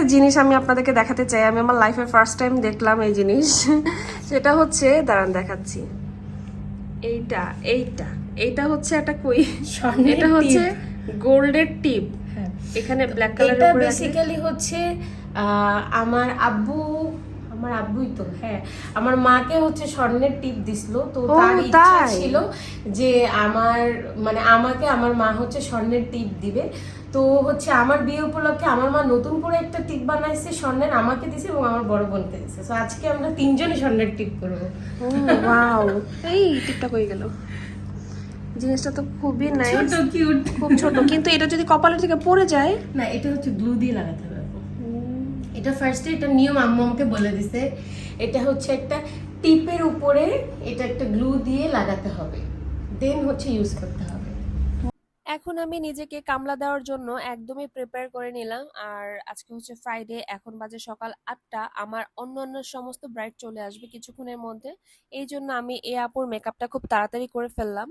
একটা জিনিস আমি আপনাদেরকে দেখাতে চাই। আমি আমার লাইফে ফার্স্ট টাইম দেখলাম এই জিনিস। সেটা হচ্ছে দাঁড়ান দেখাচ্ছি। এইটা এইটা এইটা হচ্ছে একটা কই? এটা হচ্ছে গোল্ডের টিপ। হ্যাঁ। এখানে ব্ল্যাক এটা উপরে বেসিক্যালি হচ্ছে আমার আব্বু আমার আব্বুই তো হ্যাঁ। আমার মাকে হচ্ছে স্বর্ণের টিপ দিছিল। তো তার ইচ্ছা ছিল যে আমার মানে আমাকে আমার মা হচ্ছে স্বর্ণের টিপ দিবে। তো হচ্ছে আমার বিয়ে উপলক্ষে আমার মা নতুন করে একটা টিপ বানাইছে স্বর্ণের আমাকে দিছে এবং আমার বড় বোনকে দিছে। তো আজকে আমরা তিনজনই স্বর্ণের টিপ করব। ও ওয়াও এই টিপটা কই গেল। জিনিসটা তো খুবই নাইস ছোট কিউট খুব ছোট। কিন্তু এটা যদি কপালের থেকে পড়ে যায় না এটা হচ্ছে গ্লু দিয়ে লাগাতে হবে। এটা ফার্স্টে এটা নিয়ম আম্মু আমাকে বলে দিছে। এটা হচ্ছে একটা টিপের উপরে এটা একটা গ্লু দিয়ে লাগাতে হবে। দেন হচ্ছে ইউজ করতে হবে। এখন আমি নিজেকে কামলা দেওয়ার জন্য একদমই প্রিপেয়ার করে নিলাম। আর আজকে হচ্ছে ফ্রাইডে এখন বাজে সকাল আটটা। আমার অন্য অন্য সমস্ত ব্রাইট চলে আসবে কিছুক্ষণের মধ্যে। এই জন্য আমি এ আপুর মেকআপটা খুব তাড়াতাড়ি করে ফেললাম।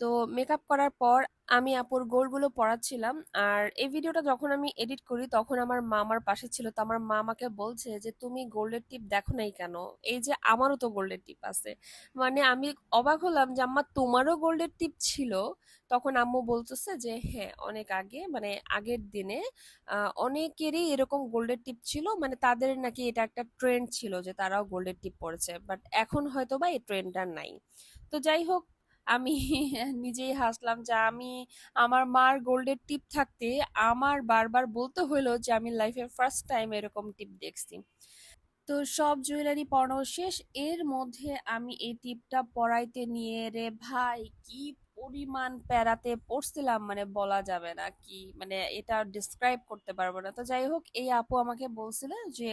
তো মেকআপ করার পর আমি আপুর গোলগুলো পড়াচ্ছিলাম। আর এই ভিডিওটা যখন আমি এডিট করি, তখন আমার মা আমার পাশে ছিল। তো আমার মা আমাকে বলছে যে, তুমি গোল্ডের টিপ দেখো নাই কেন? এই যে আমারও তো গোল্ডের টিপ আছে। মানে আমি অবাক হলাম যে, আম্মা, তোমারও গোল্ডের টিপ ছিল? তখন আম্মু বলতেছে যে হ্যাঁ অনেক আগে মানে আগের দিনে অনেকেরই এরকম গোল্ডের টিপ ছিল। মানে তাদের নাকি এটা একটা ট্রেন্ড ছিল যে, তারাও গোল্ডের টিপ পরেছে বাট এখন হয়তো বা এই ট্রেন্ডটা নাই। তো যাই হোক আমি নিজেই হাসলাম যে আমি আমার মার গোল্ডের টিপ থাকতে আমার বারবার বলতে হলো যে আমি লাইফের ফার্স্ট টাইম এরকম টিপ দেখছি। তো সব জুয়েলারি পরানো শেষ। এর মধ্যে আমি এই টিপটা পরাইতে নিয়ে রে ভাই, কি পরিমাণ প্যারাতে পড়ছিলাম মানে বলা যাবে না কি মানে এটা ডিসক্রাইব করতে পারব না। তো যাই হোক, এই আপু আমাকে বলছিল যে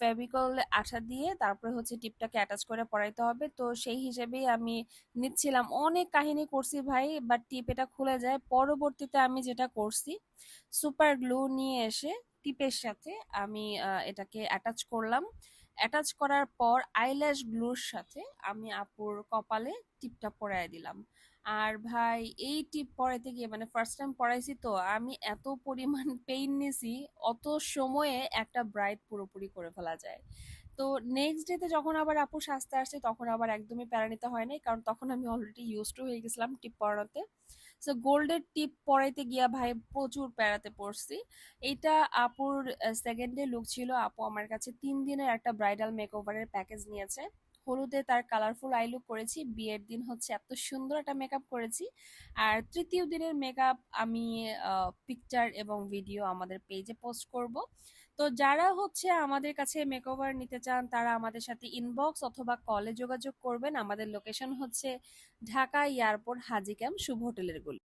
ফেভিকল আঠা দিয়ে তারপরে হচ্ছে টিপটাকে অ্যাটাচ করে পড়াইতে হবে। তো সেই হিসেবেই আমি নিচ্ছিলাম। অনেক কাহিনী করছি ভাই বাট টিপ এটা খুলে যায়। পরবর্তীতে আমি যেটা করছি সুপার গ্লু নিয়ে এসে টিপের সাথে আমি এটাকে অ্যাটাচ করলাম। অ্যাটাচ করার পর আইল্যাশ গ্লুর সাথে আমি আপুর কপালে টিপটা পরায় দিলাম। আর ভাই, এই টিপ পরাইতে গিয়ে মানে ফার্স্ট টাইম পরাইছি তো, আমি এত পরিমাণ পেইন নিছি, অত সময়ে একটা ব্রাইট পুরোপুরি করে ফেলা যায়। তো নেক্সট ডেতে যখন আবার আপু সাজতে আসছে তখন আবার একদমই প্যারা নিতে হয় নাই, কারণ তখন আমি অলরেডি ইউজ টু হয়ে গেছিলাম টিপ পরানোতে। সো গোল্ডের টিপ পরাইতে গিয়া ভাই প্রচুর প্যারাতে পড়ছি। এটা আপুর সেকেন্ড ডে লুক ছিল। আপু আমার কাছে তিন দিনের একটা ব্রাইডাল মেকওভারের প্যাকেজ নিয়েছে। হলুদে তার কালারফুল আই লুক করেছি। বিয়ের দিন হচ্ছে এত সুন্দর একটা মেকআপ করেছি। আর তৃতীয় দিনের মেকআপ আমি পিকচার এবং ভিডিও আমাদের পেজে পোস্ট করব। তো যারা হচ্ছে আমাদের কাছে মেকওভার নিতে চান, তারা আমাদের সাথে ইনবক্স অথবা কলে যোগাযোগ করবেন। আমাদের লোকেশন হচ্ছে ঢাকা এয়ারপোর্ট হাজি ক্যাম্প শুভ হোটেলের গুলি।